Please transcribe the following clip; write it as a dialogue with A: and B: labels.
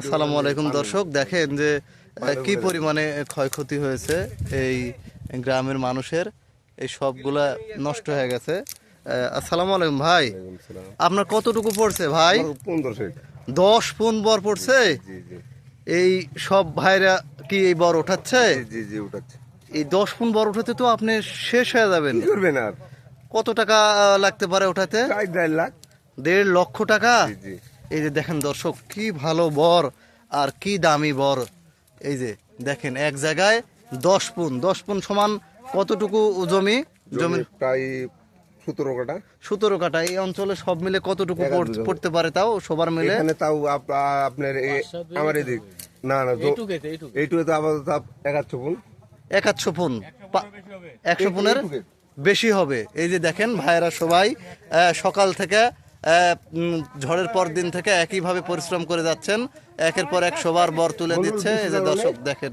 A: আসসালামু আলাইকুম দর্শক দেখেন যে কি পরিমাণে ক্ষয়ক্ষতি হয়েছে এই গ্রামের মানুষের এই সবগুলা নষ্ট হয়ে গেছে। আসসালামু আলাইকুম ভাই। আপনার কতটুকু পড়ছে ভাই? দশ পুন বর পড়ছে? এই সব ভাইরা কি এই বর ওঠাচ্ছে
B: জি জি উঠাচ্ছে।
A: এই দশ পুন বর উঠাতে তো আপনি শেষ হয়ে যাবেন। কত টাকা লাগতে পারে ওঠাতে
B: দেড় লাখ।
A: দেড় লক্ষ টাকা?
B: জি জি।
A: এই যে দেখেন দর্শক কি ভালো বর আর কি দামি বর। এই যে দেখেন এক জায়গায় দশ পুন দশ পুন সমান কতটুকু জমি? জমি
B: জমি প্রায় সতেরো কাটা
A: সতেরো কাটা এই অঞ্চলে সব মিলে কতটুকু। পড়তে পারে তাও? সবার মিলে?
B: এখানে তাও আপ- আপনার এ- আমার এদিক। না না এইটুকু তো আপাতত আপ- একাচ্ছ পুন।
A: একাচ্ছ পুন। একশো পুনের বেশি হবে। এই যে দেখেন ভাইয়েরা সবাই সকাল থেকে ঝড়ের পর দিন থেকে একইভাবে পরিশ্রম করে যাচ্ছেন। একের পর এক সবার বর তুলে দিচ্ছে। এই যে দর্শক দেখেন।